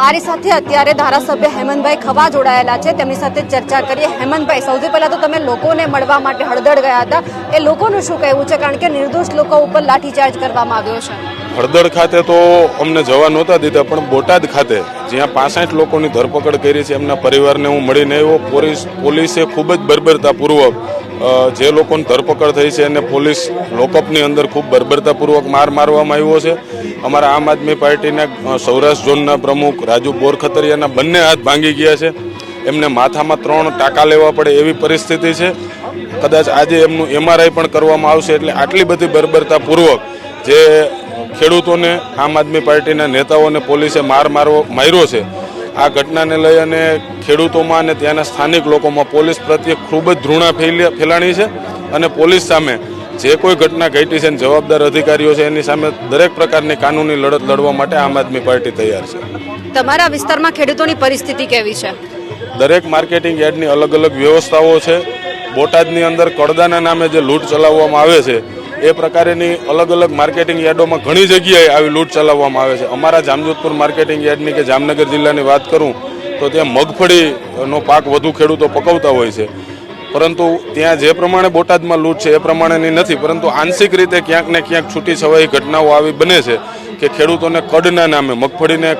મારી સાથે અત્યારે ધારાસભ્ય હેમંતભાઈ ખવા જોડાયેલા છે. તેમની સાથે ચર્ચા કરીએ. હેમંતભાઈ સૌથી પહેલા તો તમે લોકોને મળવા માટે હળદળ ગયા હતા. એ લોકોનું શું કહેવું છે? કારણ કે નિર્દોષ લોકો ઉપર લાઠીચાર્જ કરવામાં આવ્યો છે. હળદળ ખાતે તો અમને જવા નહોતા દીધા પણ બોટાદ ખાતે જ્યાં પાસઠ લોકોની ધરપકડ કરી છે, એમના પરિવારને હું મળીને આવ્યો. પોલીસ પોલીસે ખૂબ જ બર્બરતાપૂર્વક જે લોકોની ધરપકડ થઈ છે એને પોલીસ લોકઅપની અંદર ખૂબ બર્બરતાપૂર્વક માર મારવામાં આવ્યો છે. અમારા આમ આદમી પાર્ટીના સૌરાષ્ટ્ર ઝોનના પ્રમુખ રાજુ બોરખતરિયાના બંને હાથ ભાંગી ગયા છે. એમને માથામાં ત્રણ ટાંકા લેવા પડે એવી પરિસ્થિતિ છે. કદાચ આજે એમનું એમઆરઆઈ પણ કરવામાં આવશે, એટલે આટલી બધી બર્બરતાપૂર્વક જે ખેડૂતોને આમ આદમી પાર્ટીના નેતાઓને પોલીસે માર મારવો માર્યો છે. આ ઘટનાને લઈ અને ખેડૂતોમાં અને ત્યાંના સ્થાનિક લોકોમાં પોલીસ પ્રત્યે ખૂબ જ ધૃણા ફેલી- ફેલાણી છે અને પોલીસ સામે જે કોઈ ઘટના ઘટી છે અને જવાબદાર અધિકારીઓ છે એની સામે દરેક પ્રકારની કાનૂની લડત લડવા માટે આમ આદમી પાર્ટી તૈયાર છે. તમારા વિસ્તારમાં ખેડૂતોની પરિસ્થિતિ કેવી છે? દરેક માર્કેટિંગ યાર્ડની અલગ અલગ વ્યવસ્થાઓ છે. બોટાદની અંદર કડદાના નામે જે લૂંટ ચલાવવામાં આવે છે એ પ્રકારેની અલગ અલગ માર્કેટિંગ યાર્ડોમાં ઘણી જગ્યાએ આવી લૂંટ ચલાવવામાં આવે છે. અમારા જામજોધપુર માર્કેટિંગ યાર્ડની કે જામનગર જિલ્લાની વાત કરું, તો ત્યાં મગફળીનો પાક વધુ ખેડૂતો પકવતા હોય છે. પરંતુ ત્યાં જે પ્રમાણે બોટાદમાં લૂંટ છે એ પ્રમાણેની નથી, પરંતુ આંશિક રીતે ક્યાંક ને ક્યાંક છૂટી છવાઈ ઘટનાઓ આવી બને છે કે ખેડૂતોને કડના નામે, મગફળીને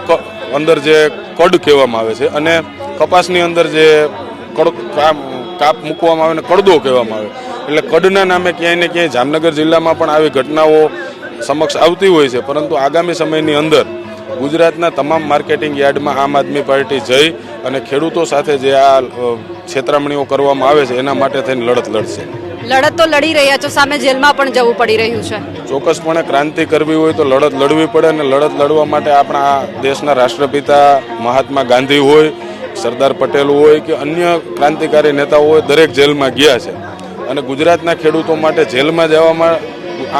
અંદર જે કડ કહેવામાં આવે છે અને કપાસની અંદર જે કડ કાપ મૂકવામાં આવે ને કડદો કહેવામાં આવે. એટલે કડના નામે ક્યાંય ને ક્યાંય જામનગર જિલ્લામાં પણ આવી ઘટનાઓ સમક્ષ આવતી હોય છે. પરંતુ આગામી સમયની અંદર ગુજરાતના તમામ માર્કેટિંગ યાર્ડમાં આમ આદમી પાર્ટી જઈ અને ખેડૂતો સાથે જે આ છેતરામણીઓ કરવામાં આવે છે એના માટે થઈને લડત લડશે. લડત તો લડી રહ્યા છો સામે જેલમાં પણ જવું પડી રહ્યું છે. ચોક્કસપણે ક્રાંતિ કરવી હોય તો લડત લડવી પડે અને લડત લડવા માટે આપણા દેશના રાષ્ટ્રપિતા મહાત્મા ગાંધી હોય સરદાર પટેલ હોય કે અન્ય ક્રાંતિકારી નેતાઓ હોય દરેક જેલમાં ગયા છે. અને ગુજરાતના ખેડૂતો માટે જેલમાં જવામાં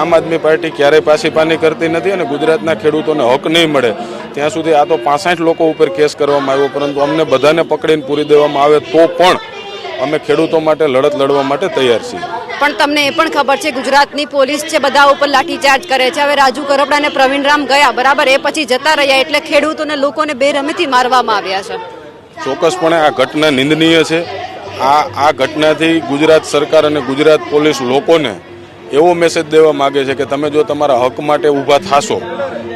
આમ આદમી પાર્ટી ક્યારેય પાછી પાની કરતી નથી અને ગુજરાતના ખેડૂતોને હક નહીં મળે. ત્યાં સુધી આ તો પાસઠ લોકો ઉપર કેસ કરવામાં આવ્યો પરંતુ અમને બધાને પકડીને પૂરી દેવામાં આવે તો પણ અમે ખેડૂતો માટે લડત લડવા માટે તૈયાર છીએ. પણ તમને એ પણ ખબર છે ગુજરાતની પોલીસ છે બધા ઉપર લાઠીચાર્જ કરે છે. હવે રાજુ કરપડા અને પ્રવીણ રામ ગયા બરાબર? એ પછી જતા રહ્યા એટલે ખેડૂતોને લોકોને બેરહમીથી મારવામાં આવ્યા છે. ચોક્કસપણે આ ઘટના નિંદનીય છે. આ આ ઘટનાથી ગુજરાત સરકાર અને ગુજરાત પોલીસ લોકોને એવો મેસેજ દેવા માગે છે કે તમે જો તમારા હક માટે ઊભા થાશો,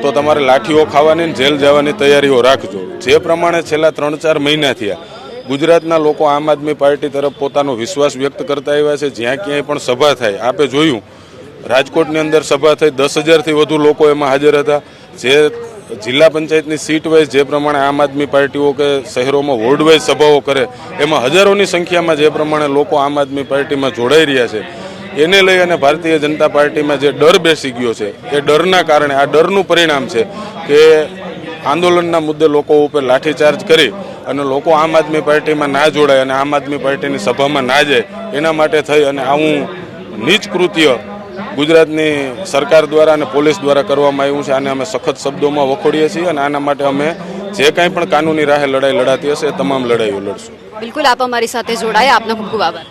તો તમારે લાઠીઓ ખાવાની જેલ જવાની તૈયારીઓ રાખજો. જે પ્રમાણે છેલ્લા ત્રણ ચાર મહિના થયા, ગુજરાતના લોકો આમ આદમી પાર્ટી તરફ પોતાનો વિશ્વાસ વ્યક્ત કરતા આવ્યા છે. જ્યાં ક્યાંય પણ સભા થાય, આપે જોયું, રાજકોટની અંદર સભા થઈ, દસ હજારથી વધુ લોકો એમાં હાજર હતા. જે જિલ્લા પંચાયતની સીટ વાઇઝ જે પ્રમાણે આમ આદમી પાર્ટીઓ કે શહેરોમાં વોર્ડ વાઇઝ સભાઓ કરે, એમાં હજારોની સંખ્યામાં જે પ્રમાણે લોકો આમ આદમી પાર્ટીમાં જોડાઈ રહ્યા છે. એને લઈ અને ભારતીય જનતા પાર્ટીમાં જે ડર બેસી ગયો છે, એ ડરના કારણે, આ ડરનું પરિણામ છે કે આંદોલનના મુદ્દે લોકો ઉપર લાઠીચાર્જ કરી અને લોકો આમ આદમી પાર્ટીમાં ના જોડાય અને આમ આદમી પાર્ટીની સભામાં ના જાય, એના માટે થઈ અને આવું નીચ કૃત્ય ગુજરાતની સરકાર દ્વારા અને પોલીસ દ્વારા કરવામાં આવ્યું છે. આને અમે સખત શબ્દોમાં વખોડીએ છીએ અને આના માટે અમે જે કાંઈ પણ કાનૂની રાહે લડાઈ લડાતી હશે એ તમામ લડાઈઓ લડશું. બિલકુલ, આપ અમારી સાથે જોડાયા. આપનો ખૂબ ખૂબ આભાર.